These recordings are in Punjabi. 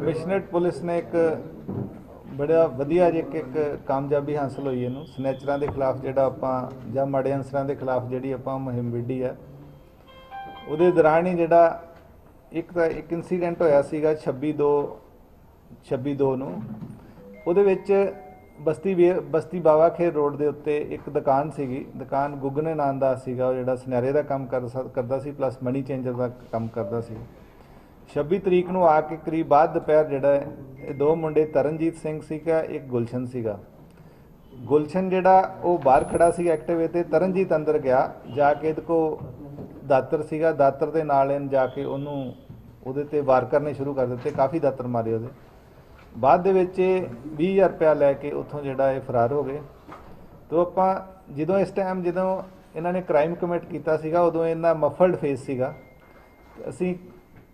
ਮਿਸ਼ਨਟ ਪੁਲਿਸ ਨੇ ਇੱਕ ਬੜਾ ਵਧੀਆ ਜਿਹਾ ਇੱਕ ਕਾਮਯਾਬੀ ਹਾਸਲ ਹੋਈ ਇਹਨੂੰ। ਸਨੈਚਰਾਂ ਦੇ ਖਿਲਾਫ ਜਿਹੜਾ ਆਪਾਂ, ਜਾਂ ਮਾੜੇ ਅਨਸਰਾਂ ਦੇ ਖਿਲਾਫ ਜਿਹੜੀ ਆਪਾਂ ਮੁਹਿੰਮ ਵਿੱਢੀ ਹੈ ਉਹਦੇ ਦੌਰਾਨ ਹੀ ਜਿਹੜਾ ਇੱਕ ਤਾਂ ਇੱਕ ਇਨਸੀਡੈਂਟ ਹੋਇਆ ਸੀਗਾ 26 2 26 2 ਨੂੰ। ਉਹਦੇ ਵਿੱਚ ਬਸਤੀ ਵੇ- ਬਸਤੀ ਬਾਵਾ ਖੇਰ ਰੋਡ ਦੇ ਉੱਤੇ ਇੱਕ ਦੁਕਾਨ ਸੀਗੀ। ਦੁਕਾਨ ਗੁੱਗਨੇ ਨਾਂ ਦਾ ਸੀਗਾ। ਉਹ ਜਿਹੜਾ ਸੁਨਿਆਰੇ ਦਾ ਕੰਮ ਕਰ ਕਰਦਾ ਸੀ ਪਲੱਸ ਮਨੀ ਚੇਂਜਰ ਦਾ ਕੰਮ ਕਰਦਾ ਸੀ। 26 ਤਰੀਕ ਨੂੰ ਆ ਕੇ ਕਰੀਬ ਬਾਅਦ ਦੁਪਹਿਰ ਜਿਹੜਾ ਹੈ, ਇਹ ਦੋ ਮੁੰਡੇ ਤਰਨਜੀਤ ਸਿੰਘ ਸੀਗਾ ਇੱਕ ਗੁਲਸ਼ਨ ਸੀਗਾ। ਗੁਲਸ਼ਨ ਜਿਹੜਾ ਉਹ ਬਾਹਰ ਖੜਾ ਸੀ ਐਕਟਿਵੇ ਤੇ ਤਰਨਜੀਤ ਅੰਦਰ ਗਿਆ। ਜਾ ਕੇ ਇਹਦੇ ਕੋ ਦਾਤਰ ਸੀਗਾ। ਦਾਤਰ ਦੇ ਨਾਲ ਇਹਨ ਜਾ ਕੇ ਉਹਨੂੰ ਉਹਦੇ ਤੇ ਵਾਰ ਕਰਨੇ ਸ਼ੁਰੂ ਕਰ ਦਿੱਤੇ। ਕਾਫੀ ਦਾਤਰ ਮਾਰੇ ਉਹਦੇ। ਬਾਅਦ ਦੇ ਵਿੱਚ ਇਹ 20000 ਰੁਪਇਆ ਲੈ ਕੇ ਉੱਥੋਂ ਜਿਹੜਾ ਇਹ ਫਰਾਰ ਹੋ ਗਏ। ਤੋਂ ਆਪਾਂ ਜਦੋਂ ਇਸ ਟਾਈਮ ਜਦੋਂ ਇਹਨਾਂ ਨੇ ਕ੍ਰਾਈਮ ਕਮਿਟ ਕੀਤਾ ਸੀਗਾ, ਉਦੋਂ ਇਹਨਾਂ ਮਫਲਡ ਫੇਸ ਸੀਗਾ। ਅਸੀਂ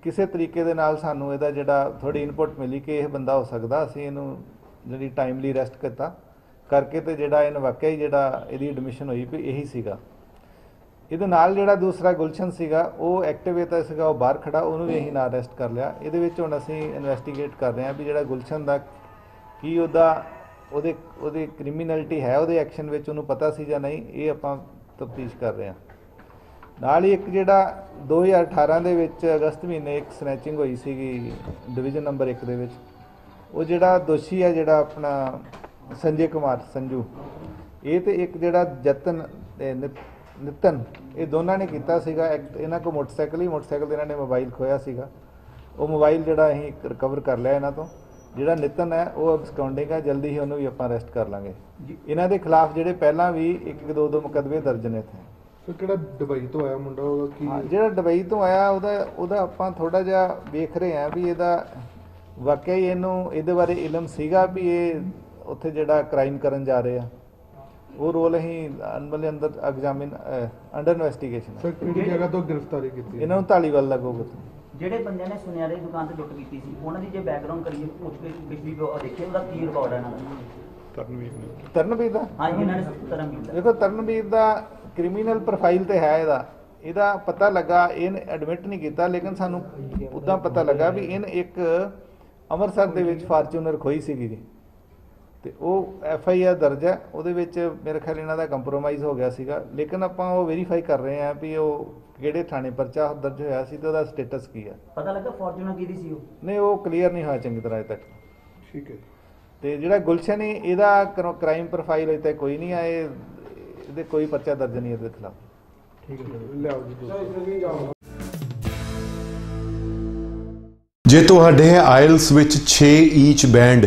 ਕਿਸੇ ਤਰੀਕੇ ਦੇ ਨਾਲ ਸਾਨੂੰ ਇਹਦਾ ਜਿਹੜਾ ਥੋੜੀ ਇਨਪੁਟ ਮਿਲੀ ਕਿ ਇਹ ਬੰਦਾ ਹੋ ਸਕਦਾ, ਅਸੀਂ ਇਹਨੂੰ ਜਿਹੜੀ ਟਾਈਮਲੀ ਅਰੈਸਟ ਕੀਤਾ। ਕਰਕੇ ਤੇ ਜਿਹੜਾ ਇਹਨ ਵਾਕਿਆ ਹੀ ਜਿਹੜਾ ਇਹਦੀ ਐਡਮਿਸ਼ਨ ਹੋਈ ਵੀ ਇਹੀ ਸੀਗਾ। ਇਹਦੇ ਨਾਲ ਜਿਹੜਾ ਦੂਸਰਾ ਗੁਲਸ਼ਨ ਸੀਗਾ, ਉਹ ਐਕਟਿਵ ਤਾਂ ਸੀਗਾ, ਉਹ ਬਾਹਰ ਖੜਾ, ਉਹਨੂੰ ਵੀ ਅਸੀਂ ਨਾਲ ਅਰੈਸਟ ਕਰ ਲਿਆ। ਇਹਦੇ ਵਿੱਚ ਹੁਣ ਅਸੀਂ ਇਨਵੈਸਟੀਗੇਟ ਕਰ ਰਹੇ ਹਾਂ ਵੀ ਜਿਹੜਾ ਗੁਲਸ਼ਨ ਦਾ ਕੀ ਉਹਦਾ, ਉਹਦੇ ਉਹਦੇ ਕ੍ਰਿਮੀਨੈਲਿਟੀ ਹੈ, ਉਹਦੇ ਐਕਸ਼ਨ ਵਿੱਚ ਉਹਨੂੰ ਪਤਾ ਸੀ ਜਾਂ ਨਹੀਂ, ਇਹ ਆਪਾਂ ਤਫਤੀਸ਼ ਕਰ ਰਹੇ ਹਾਂ। ਨਾਲ ਹੀ ਇੱਕ ਜਿਹੜਾ 2018 ਦੇ ਵਿੱਚ ਅਗਸਤ ਮਹੀਨੇ ਇੱਕ ਸਨੈਚਿੰਗ ਹੋਈ ਸੀਗੀ ਡਿਵੀਜ਼ਨ ਨੰਬਰ 1 ਦੇ ਵਿੱਚ। ਉਹ ਜਿਹੜਾ ਦੋਸ਼ੀ ਹੈ ਜਿਹੜਾ ਆਪਣਾ ਸੰਜੇ ਕੁਮਾਰ, ਸੰਜੂ, ਇਹ ਤੇ ਇੱਕ ਜਿਹੜਾ ਜਤਨ ਨਿਤਨ ਇਹ ਦੋਨਾਂ ਨੇ ਕੀਤਾ ਸੀਗਾ। ਇੱਕ- ਇਹਨਾਂ ਕੋ ਮੋਟਰਸਾਈਕਲ ਹੀ ਮੋਟਰਸਾਈਕਲ ਤੇ ਇਹਨਾਂ ਨੇ ਮੋਬਾਈਲ ਖੋਇਆ ਸੀਗਾ। ਉਹ ਮੋਬਾਈਲ ਜਿਹੜਾ ਅਸੀਂ ਰਿਕਵਰ ਕਰ ਲਿਆ ਇਹਨਾਂ ਤੋਂ। ਜਿਹੜਾ ਨਿਤਨ ਹੈ ਉਹ ਅਬਸਕਾਉਂਡਿੰਗ ਹੈ ਜਲਦੀ ਹੀ ਉਹਨੂੰ ਵੀ ਆਪਾਂ ਅਰੈਸਟ ਕਰ ਲਾਂਗੇ। ਇਹਨਾਂ ਦੇ ਖਿਲਾਫ ਜਿਹੜੇ ਪਹਿਲਾਂ ਵੀ ਇੱਕ ਇੱਕ ਦੋ ਦੋ ਮੁਕੱਦਮੇ ਦਰਜ ਨੇ ਇੱਥੇ। ਸਰ ਕਿਹੜਾ ਦੁਬਈ ਤੋਂ ਆਇਆ ਮੁੰਡਾ ਉਹਦਾ ਕੀ ਹਾਂ ਜਿਹੜਾ ਦੁਬਈ ਤੋਂ ਆਇਆ ਉਹਦਾ ਉਹਦਾ ਆਪਾਂ ਥੋੜਾ ਜਿਹਾ ਵੇਖ ਰਹੇ ਹਾਂ ਵੀ ਇਹਦਾ ਵਾਕਿਆ ਹੀ ਇਹਨੂੰ ਇਹਦੇ ਬਾਰੇ ਇਲਮ ਸੀਗਾ ਵੀ ਇਹ ਉੱਥੇ ਜਿਹੜਾ ਕ੍ਰਾਈਮ ਕਰਨ ਜਾ ਰਹੇ ਆ। ਉਹ ਰੋਲ ਅਸੀਂ ਅਨਬਲੇ ਅੰਦਰ ਐਗਜ਼ਾਮਿਨ ਅੰਡਰ ਇਨਵੈਸਟੀਗੇਸ਼ਨ ਸਰ ਕਿਹੜੀ ਜਗ੍ਹਾ ਤੋਂ ਗ੍ਰਿਫਤਾਰੀ ਕੀਤੀ ਇਹਨਾਂ ਨੂੰ ਧਾਲੀਵਾਲ ਲੱਗੋਗੇ ਜਿਹੜੇ ਬੰਦਿਆਂ ਨੇ ਸੁਨਿਆਰੇ ਦੀ ਦੁਕਾਨ ਤੇ ਲੁੱਟ ਕੀਤੀ ਸੀ ਉਹਨਾਂ ਦੀ ਜੇ ਬੈਕਗ੍ਰਾਉਂਡ ਕਰੀਏ ਪੁੱਛ ਕੇ ਪਿਛਲੀ ਉਹ ਦੇਖੀਏ ਉਹਦਾ ਕੀ ਰਿਕਾਰਡ ਹੈ ਇਹਨਾਂ ਦਾ? ਤਰਨਵੀਰ ਦਾ? ਹਾਂ ਜਿਨ੍ਹਾਂ ਨੇ ਧਰਮ ਕੀਤਾ ਦੇਖੋ ਤਰਨਵੀਰ ਦਾ ਕ੍ਰਿਮੀਨਲ ਪ੍ਰੋਫਾਈਲ ਤੇ ਹੈ ਇਹਦਾ। ਇਹਦਾ ਪਤਾ ਲੱਗਾ ਇਹਨੇ ਐਡਮਿਟ ਨਹੀਂ ਕੀਤਾ ਲੇਕਿਨ ਸਾਨੂੰ ਉਦਾਂ ਪਤਾ ਲੱਗਾ ਵੀ ਇਹਨ ਇੱਕ ਅੰਮ੍ਰਿਤਸਰ ਦੇ ਵਿੱਚ ਫਾਰਚੂਨਰ ਖੋਈ ਸੀਗੀ ਜੀ। ਤੇ ਉਹ ਐਫ ਆਈ ਆਰ ਦਰਜ ਹੈ ਉਹਦੇ ਵਿੱਚ ਮੇਰੇ ਖਿਆਲ ਇਹਨਾਂ ਦਾ ਕੰਪਰੋਮਾਈਜ਼ ਹੋ ਗਿਆ ਸੀਗਾ। ਲੇਕਿਨ ਆਪਾਂ ਉਹ ਵੈਰੀਫਾਈ ਕਰ ਰਹੇ ਹਾਂ ਵੀ ਉਹ ਕਿਹੜੇ ਥਾਣੇ ਪਰਚਾ ਦਰਜ ਹੋਇਆ ਸੀ ਤੇ ਉਹਦਾ ਸਟੇਟਸ ਕੀ ਹੈ। ਪਤਾ ਲੱਗਾ ਫੋਰਚੂਨਰ ਕਿਹਦੀ ਸੀ ਉਹ? ਨਹੀਂ ਉਹ ਕਲੀਅਰ ਨਹੀਂ ਹੋਇਆ ਚੰਗੀ ਤਰ੍ਹਾਂ ਅਜੇ ਤੱਕ। ਠੀਕ ਹੈ ਤੇ ਜਿਹੜਾ ਗੁਲਸ਼ਨ ਹੈ ਇਹਦਾ ਕ੍ਰਾਈਮ ਪ੍ਰੋਫਾਈਲ ਅਜੇ ਤੱਕ ਕੋਈ ਨਹੀਂ ਆਏ ਇਹਦੇ ਕੋਈ ਪਰਚਾ ਦਰਜ ਨਹੀਂ ਇਹਦੇ ਖਿਲਾਫ। ਠੀਕ ਹੈ ਲਿਆਓ ਜੀ ਦੋ ਜੇ ਤੁਹਾਡੇ ਆਇਲਸ ਵਿੱਚ 6 ਈਚ ਬੈਂਡ